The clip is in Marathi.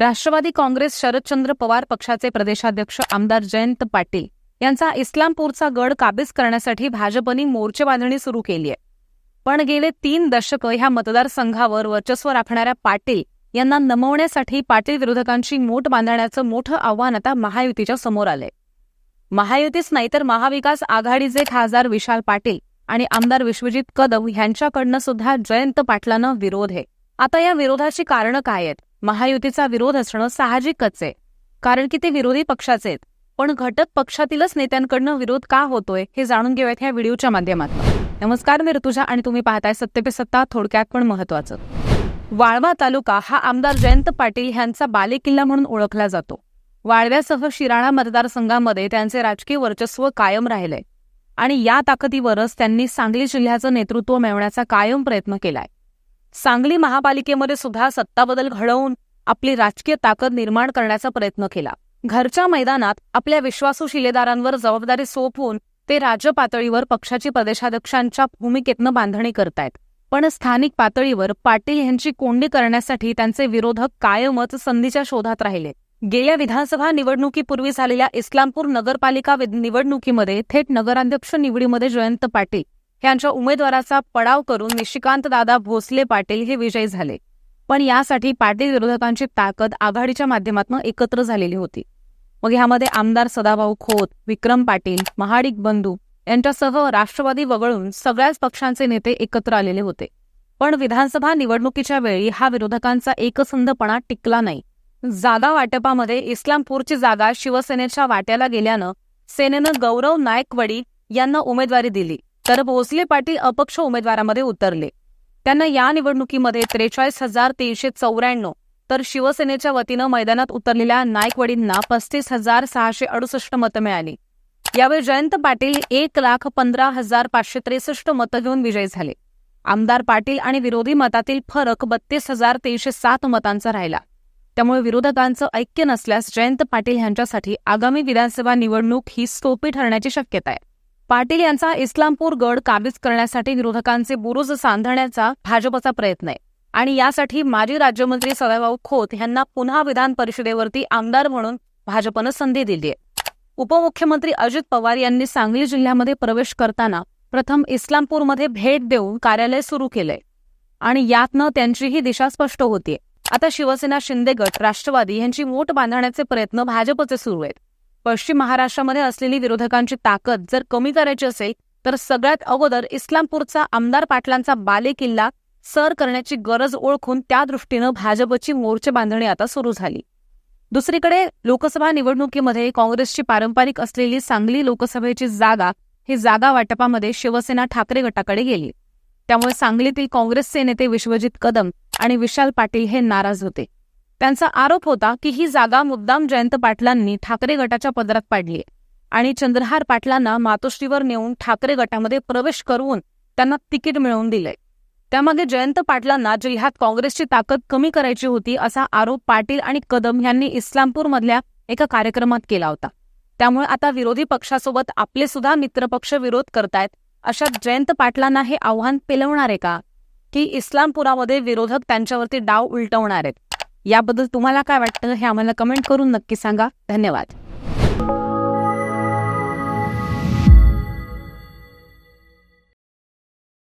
राष्ट्रवादी काँग्रेस शरदचंद्र पवार पक्षाचे प्रदेशाध्यक्ष आमदार जयंत पाटील यांचा इस्लामपूरचा गड काबीज करण्यासाठी भाजपनी मोर्चे बांधणी सुरू केली आहे. पण गेले तीन दशकं ह्या मतदारसंघावर वर्चस्व राखणाऱ्या पाटील यांना नमवण्यासाठी पाटील विरोधकांची मोठ बांधण्याचं मोठं आव्हान आता महायुतीच्या समोर आलंय. महायुतीच नाही तर महाविकास आघाडीचे खासदार विशाल पाटील आणि आमदार विश्वजित कदम यांच्याकडनं सुद्धा जयंत पाटलांना विरोध आहे. आता या विरोधाची कारणं काय आहेत? महायुतीचा विरोध असणं साहजिकच आहे. कारण की ते विरोधी पक्षाचे आहेत. पण घटक पक्षातीलच नेत्यांकडनं विरोध का होतोय हे जाणून घेऊयात ह्या व्हिडिओच्या माध्यमातून. नमस्कार मी ऋतुजा आणि तुम्ही पाहताय सत्य पे सत्ता थोडक्यात पण महत्वाचं वाळवा तालुका हा आमदार जयंत पाटील यांचा बालेकिल्ला म्हणून ओळखला जातो. वाळव्यासह शिराळा मतदारसंघामध्ये त्यांचे राजकीय वर्चस्व कायम राहिले आणि या ताकदीवरच त्यांनी सांगली जिल्ह्याचं नेतृत्व मिळवण्याचा कायम प्रयत्न केलाय. सांगली महापालिकेमध्ये सुद्धा सत्ताबदल घडवून आपली राजकीय ताकद निर्माण करण्याचा प्रयत्न केला. घरच्या मैदानात आपल्या विश्वासू शिलेदारांवर जबाबदारी सोपवून ते राज्य पातळीवर पक्षाची प्रदेशाध्यक्षांच्या भूमिकेतनं बांधणी करतायत. पण स्थानिक पातळीवर पाटील यांची कोंडी करण्यासाठी त्यांचे विरोधक कायमच संधीच्या शोधात राहिले. गेल्या विधानसभा निवडणुकीपूर्वी झालेल्या इस्लामपूर नगरपालिका निवडणुकीमध्ये थेट नगराध्यक्ष निवडीमध्ये जयंत पाटील यांच्या उमेदवाराचा पडाव करून निशिकांत दादा भोसले पाटील हे विजयी झाले. पण यासाठी पाटील विरोधकांची ताकद आघाडीच्या माध्यमातून एकत्र झालेली होती. मग ह्यामध्ये आमदार सदाभाऊ खोत विक्रम पाटील महाडिक बंधू यांच्यासह राष्ट्रवादी वगळून सगळ्याच पक्षांचे नेते एकत्र आलेले होते. पण विधानसभा निवडणुकीच्या वेळी हा विरोधकांचा एकसंधपणा टिकला नाही. जागा वाटपामध्ये इस्लामपूरची जागा शिवसेनेच्या वाट्याला गेल्यानं सेनेनं गौरव नायकवडी यांना उमेदवारी दिली. तर भोसले पाटील अपक्ष उमेदवारामध्ये उतरले. त्यांना या निवडणुकीमध्ये त्रेचाळीस हजार तीनशे चौऱ्याण्णव तर शिवसेनेच्या वतीनं मैदानात उतरलेल्या नायकवडींना पस्तीस हजार सहाशे अडुसष्ट मतं मिळाली. यावेळी जयंत पाटील एक लाख पंधरा हजार पाचशे त्रेसष्ट मतं घेऊन विजयी झाले. आमदार पाटील आणि विरोधी मतातील फरक बत्तीस हजार तीनशे सात मतांचा राहिला. त्यामुळे विरोधकांचं ऐक्य नसल्यास जयंत पाटील यांच्यासाठी आगामी विधानसभा निवडणूक ही सोपी ठरण्याची शक्यता आहे. पाटील यांचा इस्लामपूर गड काबीज करण्यासाठी विरोधकांचे बुरुज सांधण्याचा भाजपचा प्रयत्न आहे. आणि यासाठी माजी राज्यमंत्री सदाभाऊ खोत यांना पुन्हा विधान परिषदेवरती आमदार म्हणून भाजपनं संधी दिली आहे. उपमुख्यमंत्री अजित पवार यांनी सांगली जिल्ह्यामध्ये प्रवेश करताना प्रथम इस्लामपूरमध्ये भेट देऊन कार्यालय सुरू केलंय. आणि यातनं त्यांचीही दिशा स्पष्ट होतीये. आता शिवसेना शिंदे गट राष्ट्रवादी यांची मोठ बांधण्याचे प्रयत्न भाजपचे सुरू आहेत. पश्चिम महाराष्ट्रामध्ये असलेली विरोधकांची ताकद जर कमी करायची असेल तर सगळ्यात अगोदर इस्लामपूरचा आमदार पाटलांचा बालेकिल्ला सर करण्याची गरज ओळखून त्या दृष्टीनं भाजपची मोर्चे बांधणी आता सुरू झाली. दुसरीकडे लोकसभा निवडणुकीमध्ये काँग्रेसची पारंपरिक असलेली सांगली लोकसभेची जागा ही जागा वाटपामध्ये शिवसेना ठाकरे गटाकडे गेली. त्यामुळे सांगलीतील काँग्रेसचे नेते विश्वजित कदम आणि विशाल पाटील हे नाराज होते. त्यांचा आरोप होता की ही जागा मुद्दाम जयंत पाटलांनी ठाकरे गटाच्या पदरात पाडली आणि चंद्रहार पाटलांना मातोश्रीवर नेऊन ठाकरे गटामध्ये प्रवेश करून त्यांना तिकीट मिळवून दिलंय. त्यामागे जयंत पाटलांना जिल्ह्यात काँग्रेसची ताकद कमी करायची होती असा आरोप पाटील आणि कदम यांनी इस्लामपूरमधल्या एका कार्यक्रमात केला होता. त्यामुळे आता विरोधी पक्षासोबत आपले सुद्धा मित्रपक्ष विरोध करतायत अशा जयंत पाटलांना हे आव्हान पेलवणार आहे का? की इस्लामपुरामध्ये विरोधक त्यांच्यावरती डाव उलटवणार आहेत. याबद्दल तुम्हाला काय वाटतं हे आम्हाला कमेंट करून नक्की सांगा. धन्यवाद.